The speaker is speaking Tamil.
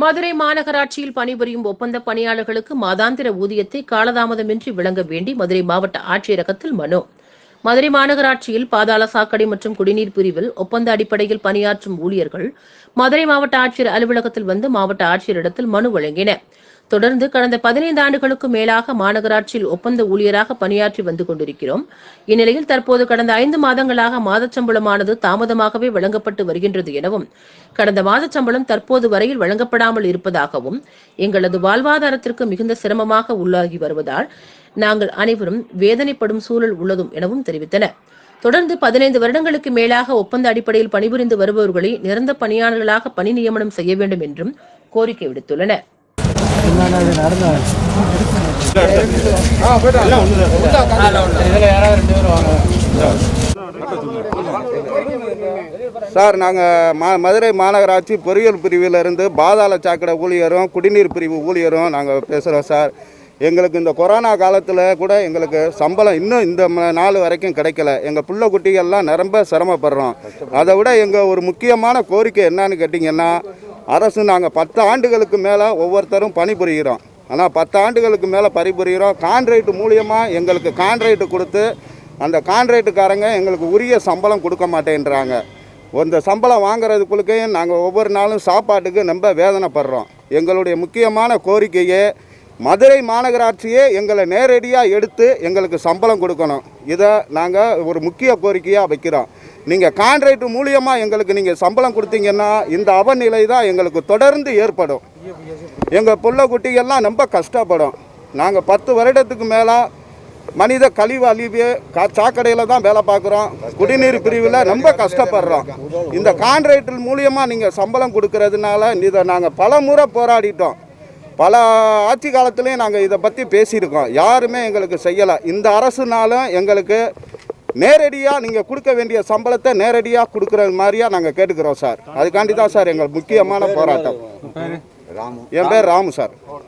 மதுரை மாநகராட்சியில் பணிபுரியும் ஒப்பந்த பணியாளர்களுக்கு மாதாந்திர ஊதியத்தை காலதாமதமின்றி வழங்க வேண்டி மதுரை மாவட்ட ஆட்சியரகத்தில் மனு. மதுரை மாநகராட்சியில் பாதாள சாக்கடை மற்றும் குடிநீர் பிரிவில் ஒப்பந்த அடிப்படையில் பணியாற்றும் ஊழியர்கள் மதுரை மாவட்ட ஆட்சியர் அலுவலகத்தில் வந்து மாவட்ட ஆட்சியரிடத்தில் மனு வழங்கினர். தொடர்ந்து கடந்த பதினைந்து ஆண்டுகளுக்கு மேலாக மாநகராட்சியில் ஒப்பந்த ஊழியராக பணியாற்றி வந்து கொண்டிருக்கிறோம். இந்நிலையில் தற்போது கடந்த ஐந்து மாதங்களாக மாதச்சம்பளமானது தாமதமாகவே வழங்கப்பட்டு வருகின்றது எனவும் கடந்த மாதச்சம்பளம் தற்போது வரையில் வழங்கப்படாமல் இருப்பதாகவும் எங்களது வாழ்வாதாரத்திற்கு மிகுந்த சிரமமாக உள்ளாகி வருவதால் நாங்கள் அனைவரும் வேதனைப்படும் சூழல் உள்ளதும் எனவும் தெரிவித்தனர் தொடர்ந்து பதினைந்து வருடங்களுக்கு மேலாக ஒப்பந்த அடிப்படையில் பணிபுரிந்து வருபவர்களை நிரந்தர பணியாளர்களாக பணி நியமனம் செய்ய வேண்டும் என்றும் கோரிக்கை விடுத்துள்ளனர். சார் நாங்கள் மா மதுரை மாநகராட்சி பொறியியல் பிரிவிலிருந்து பாதாள சாக்கடை ஊழியரும் குடிநீர் பிரிவு ஊழியரும் நாங்கள் பேசுகிறோம் சார். எங்களுக்கு இந்த கொரோனா காலத்தில் கூட எங்களுக்கு சம்பளம் இன்னும் இந்த நாள் வரைக்கும் கிடைக்கல. எங்கள் பிள்ளை குட்டிகள்லாம் நிரம்ப சிரமப்படுறோம். அதை விட எங்கள் ஒரு முக்கியமான கோரிக்கை என்னன்னு கேட்டிங்கன்னா அரசு நாங்கள் பத்து ஆண்டுகளுக்கு மேலே ஒவ்வொருத்தரும் பணிபுரிகிறோம். ஆனால் பத்து ஆண்டுகளுக்கு மேலே பணிபுரிகிறோம். கான்ட்ரேட்டு மூலியமாக எங்களுக்கு கான்ட்ராக்ட் கொடுத்து அந்த கான்ட்ரேட்டுக்காரங்க எங்களுக்கு உரிய சம்பளம் கொடுக்க மாட்டேன்றாங்க. இந்த சம்பளம் வாங்குறதுக்குள்ளேயும் நாங்கள் ஒவ்வொரு நாளும் சாப்பாட்டுக்கு ரொம்ப வேதனைப்படுறோம். எங்களுடைய முக்கியமான கோரிக்கையே மதுரை மாநகராட்சியே எங்களை நேரடியாக எடுத்து எங்களுக்கு சம்பளம் கொடுக்கணும். இதை நாங்கள் ஒரு முக்கிய கோரிக்கையாக வைக்கிறோம். நீங்கள் கான்ட்ராக்ட் மூலியமாக எங்களுக்கு நீங்கள் சம்பளம் கொடுத்தீங்கன்னா இந்த அவநிலை தான் எங்களுக்கு தொடர்ந்து ஏற்படும். எங்கள் புள்ள குட்டிகள்லாம் ரொம்ப கஷ்டப்படும். நாங்கள் பத்து வருடத்துக்கு மேலே மனித கழிவு அழிவு கா சாக்கடையில் தான் வேலை பார்க்குறோம். குடிநீர் பிரிவில் ரொம்ப கஷ்டப்படுறோம். இந்த கான்ட்ராக்ட் மூலியமாக நீங்கள் சம்பளம் கொடுக்கறதுனால இதை நாங்கள் பல முறை போராடிட்டோம். பல ஆட்சி காலத்துலேயும் நாங்கள் இதை பற்றி பேசியிருக்கோம். யாருமே எங்களுக்கு செய்யலை. இந்த அரசுனாலும் எங்களுக்கு நேரடியாக நீங்கள் கொடுக்க வேண்டிய சம்பளத்தை நேரடியாக கொடுக்குற மாதிரியாக நாங்கள் கேட்டுக்கிறோம் சார். அதுக்காண்டி தான் சார் எங்கள் முக்கியமான போராட்டம். என் பேர் ராமு சார்.